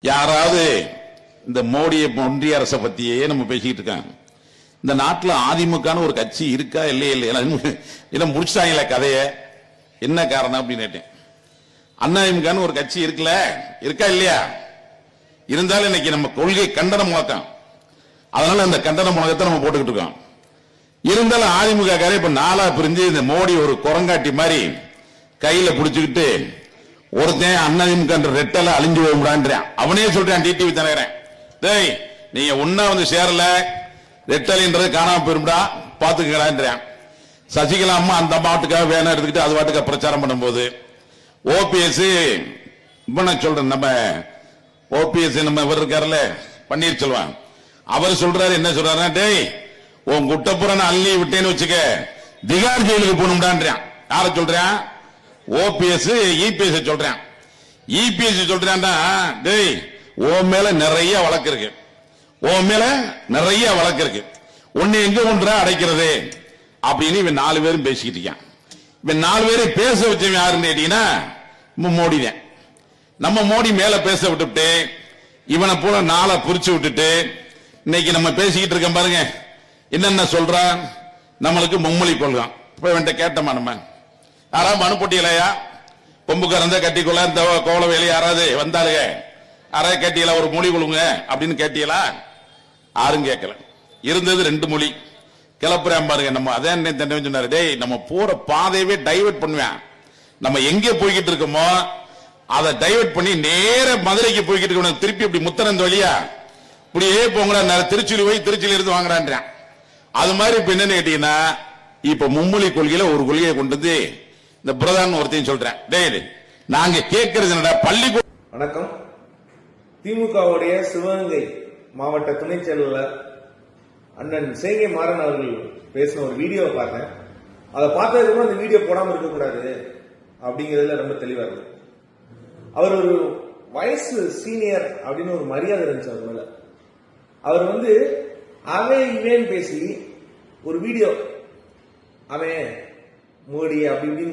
யாராவது இந்த மோடிய ஒன்றிய அரசை பத்தியே நம்ம பேசிக்கிட்டு இருக்காங்க. இந்த நாட்டில் அதிமுகன்னு ஒரு கட்சி இருக்கா இல்லையே இல்லையா இல்ல முடிச்சிட்டாங்களே கதைய. என்ன காரணம் அப்படின்னு கேட்டேன். அதிமுகன்னு ஒரு கட்சி இருக்குல்ல இருக்கா இல்லையா? இருந்தாலும் இன்னைக்கு நம்ம கொள்கை கண்டன முழக்கம். அதனால அந்த கண்டன முழக்கத்தை நம்ம போட்டுக்கிட்டு இருக்கோம். இருந்தாலும் அதிமுக காரே இப்ப நாளா பிரிஞ்சு இந்த மோடி ஒரு குரங்காட்டி மாதிரி கையில பிடிச்சுக்கிட்டு ஒருத்தன் அண்ணதிமுக ரெட்டல அழிஞ்சு போக முடியான்றான் அவனே சொல்றான் டிடிவி தலைவரன் டேய் நீங்க ஒன்னா வந்து சேரல ரெட்டலைன்றது காணாம போயிரும்டா பாத்துக்கிறான்றான் சசிகலா அம்மா அந்த பாட்டுக்காக வேணும் எடுத்துக்கிட்டு அது பாட்டுக்க பிரச்சாரம் பண்ணும்போது ஓபிஎஸ் இப்ப நான் சொல்றேன் நம்ம ஓபிஎஸ் நம்ம இவர் இருக்காருல்ல பன்னீர்செல்வம் அவர் சொல்றாரு என்ன சொல்றாரு டேய் உன் குட்டப்புறம் அள்ளி விட்டேன்னு வச்சுக்க திகார் ஜெயிலுக்கு போகணும்டான்றான். யார சொல்றான்? ஓபிஎஸ் இபிஎஸ் சொல்றேன். இபிஎஸ் சொல்றேன்டா டேய் ஓ மேல நிறைய வழக்கு இருக்கு. ஓ மேல நிறைய வழக்கு இருக்கு. உன்னை எங்க ஒன்றா அடைக்கிறது? அப்படின்னு இவன் நாலு பேரும் பேசிக்கிட்டு இருக்கான். இவன் நாலு பேரும் பேச வச்சவன் யாருன்னு கேட்டீங்கன்னா மோடி தான் நம்ம மோடி மேல பேச விட்டுவிட்டு இவனை போல நாளை புரிச்சு விட்டுட்டு இன்னைக்கு நம்ம பேசிக்கிட்டு இருக்கோம் பாருங்க. என்னென்ன சொல்றான் நம்மளுக்கு மும்மொழி கொள்கான் இப்ப இவன்ட்ட கேட்டோமா நம்ம? யாரா மனு போட்டியலையா? கறந்த கட்டிக்குள்ள இந்த கோல வேலை யாராவது வந்தாருங்க யாராவது கேட்டீங்களா ஒரு மொழி கொடுங்க அப்படின்னு கேட்டீங்களா? யாரும் கேட்கல. இருந்தது ரெண்டு மொழி. கிளப்புறேன் பாருங்க நம்ம. அதே தண்டனை சொன்னாரு டேய் நம்ம போற பாதையவே டைவர்ட் பண்ணுவேன். நம்ம எங்கே போய்கிட்டு இருக்கோமோ அதை டைவர்ட் பண்ணி நேர மதுரைக்கு போய்கிட்டு இருக்கணும் திருப்பி இப்படி முத்தனந்த வழியா? இப்படியே போங்கடா திருச்சியில் போய் திருச்சியில இருந்து வாங்குறான்றான். அது மாதிரி இப்ப என்னன்னு கேட்டீங்கன்னா இப்ப மும்மொழி கொள்கையில ஒரு கொள்கையை கொண்டு வந்து இந்த புரதான் ஒருத்தையும் சொல்றேன். டேய் நாங்க கேட்கறது என்னடா பள்ளிக்கூட வணக்கம். திமுகவுடைய சிவகங்கை மாவட்ட துணைச் செயலாளர் அண்ணன் சேகை மாறன் அவர்கள் பேசின ஒரு வீடியோவை பார்த்தேன். அதை பார்த்ததுக்கு அந்த வீடியோ போடாம இருக்கக்கூடாது அப்படிங்கிறதுல ரொம்ப தெளிவா இருக்கு. அவர் ஒரு வயசு சீனியர் அப்படின்னு ஒரு மரியாதை இருந்துச்சு அவர் மேல. அவர் வந்து அவன் இவன் பேசி ஒரு வீடியோ அவன் மோடி அப்படி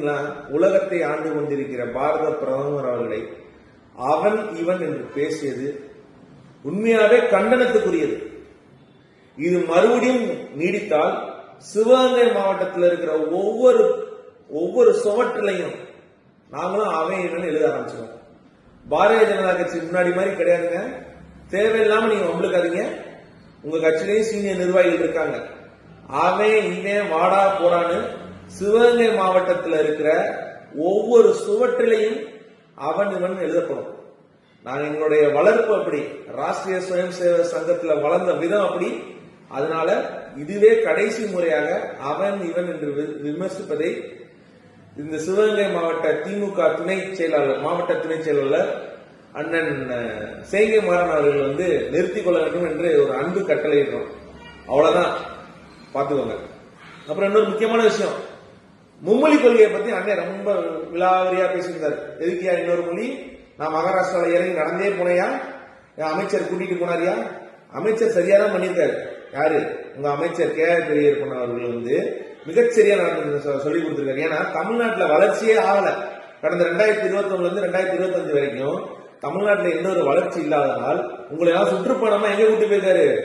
உலகத்தை ஆண்டு கொண்டிருக்கிற பாரத பிரதமர் அவர்களை அவன் இவன் என்று பேசியது உண்மையாகவே கண்டனத்துக்குரியது. இது மறுபடியும் நீடித்தால் சிவகங்கை மாவட்டத்தில் இருக்கிற ஒவ்வொரு ஒவ்வொரு சுவற்றிலையும் நாங்களும் அவன் இவன் எழுத ஆரம்பிச்சிடும் பாரதிய ஜனதா கட்சி முன்னாடி மாதிரி கிடையாதுங்க. தேவையில்லாம நீங்க வம்பளுக்காதீங்க உங்க கட்சியிலேயும் சீனியர் நிர்வாகிகள் இருக்காங்க. அவன் இவன் வாடா போடான்னு சிவகங்கை மாவட்டத்தில் இருக்கிற ஒவ்வொரு சுவற்றிலையும் அவன் இவன் எழுதப்படும். நாங்கள் எங்களுடைய வளர்ப்பு அப்படி ராஷ்டிரிய சுயம் சேவை சங்கத்தில் வளர்ந்த விதம் அப்படி அதனால இதுவே கடைசி முறையாக அவன் இவன் என்று வி- விமர்சிப்பதை இந்த சிவகங்கை மாவட்ட திமுக துணை செயலாளர் மாவட்ட துணை செயலாளர் அண்ணன் சேங்கை மாறன் அவர்கள் வந்து நிறுத்திக் கொள்ள வேண்டும் என்று ஒரு அன்பு கட்டளையிடுறோம். அவ்வளவுதான். பார்த்துக்கோங்க. அப்புறம் இன்னொரு முக்கியமான விஷயம். மும்மொழி கொள்கையை பத்தி அண்ணன் ரொம்ப விலாவரியா பேசியிருந்தார். எதுக்கியா இன்னொரு மொழி? நான் மகாராஷ்டிரால இறங்கி நடந்தே போனையா? என் அமைச்சர் கூட்டிட்டு போனாரியா? அமைச்சர் சரியா தான் பண்ணியிருக்காரு. யாரு? உங்க அமைச்சர் கே பெரியர் பெரியப்பன் அவர்கள் வந்து மிகச்சரியா நடந்து சொல்லி கொடுத்துருக்காரு. ஏன்னா தமிழ்நாட்டுல வளர்ச்சியே ஆகல. கடந்த ரெண்டாயிரத்தி இருபத்தி ஒண்ணுல இருந்து ரெண்டாயிரத்தி இருபத்தஞ்சு வரைக்கும் தமிழ்நாட்டுல எந்த ஒரு வளர்ச்சி இல்லாததால் உங்களை எல்லாம் சுற்றுப்பயணமா எங்க கூட்டி போயிருக்காரு?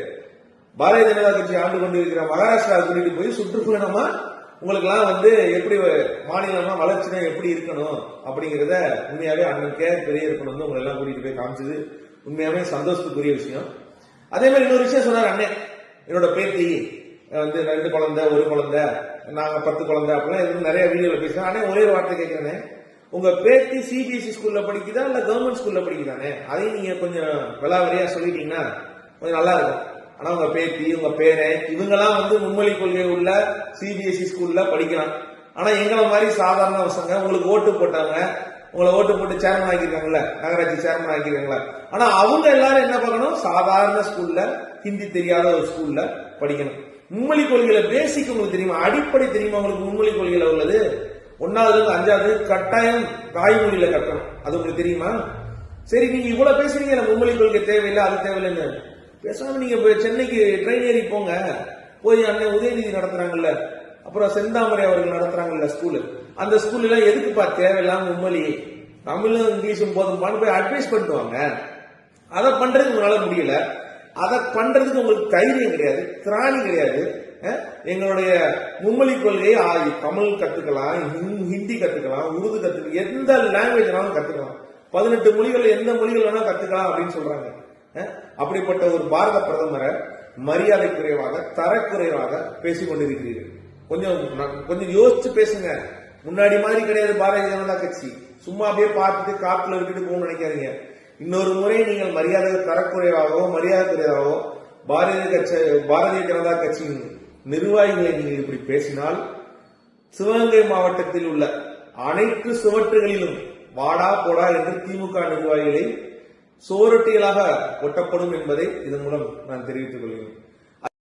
பாரதிய ஜனதா கட்சி ஆண்டு கொண்டிருக்கிற மகாராஷ்டிரா கூட்டிட்டு போய் சுற்றுப்பயணமா? உங்களுக்கெல்லாம் வந்து எப்படி மாநிலமா வளர்ச்சினா எப்படி இருக்கணும் அப்படிங்கிறத உண்மையாவே அண்ணன் கே இருக்கணும் வந்து உங்களை எல்லாம் கூட்டிட்டு போய் காமிச்சது உண்மையாவே சந்தோஷத்துக்குரிய விஷயம். அதே மாதிரி இன்னொரு விஷயம் சொன்னார் அண்ணன் என்னோட பேத்தி வந்து ரெண்டு குழந்தை ஒரு குழந்தை நாங்க பத்து குழந்தை அப்படிலாம் இருந்து நிறைய வீடியோல பேசுறேன் அண்ணே ஒரே ஒரு வார்த்தை கேட்கிறேனே உங்க பேத்தி சிபிஎஸ்சி ஸ்கூல்ல படிக்குதா இல்ல கவர்மெண்ட் ஸ்கூல்ல படிக்குதானே? அதையும் நீங்க கொஞ்சம் விளாவரியா சொல்லிட்டீங்கன்னா கொஞ்சம் நல்லா இருக்கும். ஆனா உங்க பேத்தி உங்க பேரன் இவங்கெல்லாம் வந்து மும்மொழி கொள்கை உள்ள சிபிஎஸ்இ ஸ்கூல்ல படிக்கலாம் ஆனா எங்களை மாதிரி சாதாரண பசங்க உங்களுக்கு ஓட்டு போட்டாங்க. உங்களை ஓட்டு போட்டு சேர்மன் ஆக்கியிருக்காங்கல்ல நகராட்சி சேர்மன் ஆக்கியிருக்காங்களா ஆனா அவங்க எல்லாரும் என்ன பார்க்கணும்? சாதாரண ஸ்கூல்ல ஹிந்தி தெரியாத ஒரு ஸ்கூல்ல படிக்கணும். மும்மொழி கொள்கையில பேசிக் உங்களுக்கு தெரியுமா? அடிப்படை தெரியுமா உங்களுக்கு மும்மொழி கொள்கையில உள்ளது? ஒன்னாவதுல இருந்து அஞ்சாவது கட்டாயம் தாய்மொழியில கட்டணும். அது உங்களுக்கு தெரியுமா? சரி நீங்க இவ்வளவு பேசுறீங்க மும்மொழி கொள்கை தேவையில்லை அது தேவையில்லைன்னு. பேசாம நீங்க சென்னைக்கு ட்ரெயின் ஏறி போங்க. போய் அண்ணன் உதயநிதி நடத்துறாங்கல்ல. அப்புறம் செந்தாமரை அவர்கள் நடத்துறாங்கல்ல ஸ்கூலு அந்த ஸ்கூல் எல்லாம் எதுக்குப்பா தேவையில்லாம மும்மொழி தமிழும் இங்கிலீஷும் போதும்பான்னு போய் அட்வைஸ் பண்ணுவாங்க அதை பண்றதுக்கு உங்களால முடியல. அதை பண்றதுக்கு உங்களுக்கு தைரியம் கிடையாது திராணி கிடையாது. எங்களுடைய மும்மொழி கொள்கையை ஆ, தமிழ் கத்துக்கலாம் ஹிந்தி கத்துக்கலாம் உருது கத்துக்கலாம் எந்த லாங்குவேஜ் வேணாலும் கத்துக்கலாம். பதினெட்டு மொழிகள் எந்த மொழிகள் வேணாலும் கத்துக்கலாம் அப்படின்னு சொல்றாங்க. அப்படிப்பட்ட ஒரு பாரத பிரதமரை மரியாதை குறைவாக தரக்குறைவாக பேசிக் கொண்டிருக்கிறீர்கள் கொஞ்சம் கொஞ்சம் யோசிச்சு பேசுங்க. முன்னாடி மாதிரி கிடையாது பாரதிய ஜனதா கட்சி. சும்மா அப்படியே பார்த்துட்டு காத்துல விட்டுட்டு போகணும்னு நினைக்காதீங்க. இன்னொரு முறை நீங்கள் மரியாதை தரக்குறைவாகவோ மரியாதை குறைவாகவோ பாரதிய கட்சி பாரதிய ஜனதா கட்சியின் நிர்வாகிகளை நீங்கள் இப்படி பேசினால் சிவகங்கை மாவட்டத்தில் உள்ள அனைத்து சுவற்றுகளிலும் வாடா போடா என்று திமுக நிர்வாகிகளை சுவரொட்டிகளாக ஒட்டப்படும் என்பதை இதன் மூலம் நான் தெரிவித்துக் கொள்கிறேன்.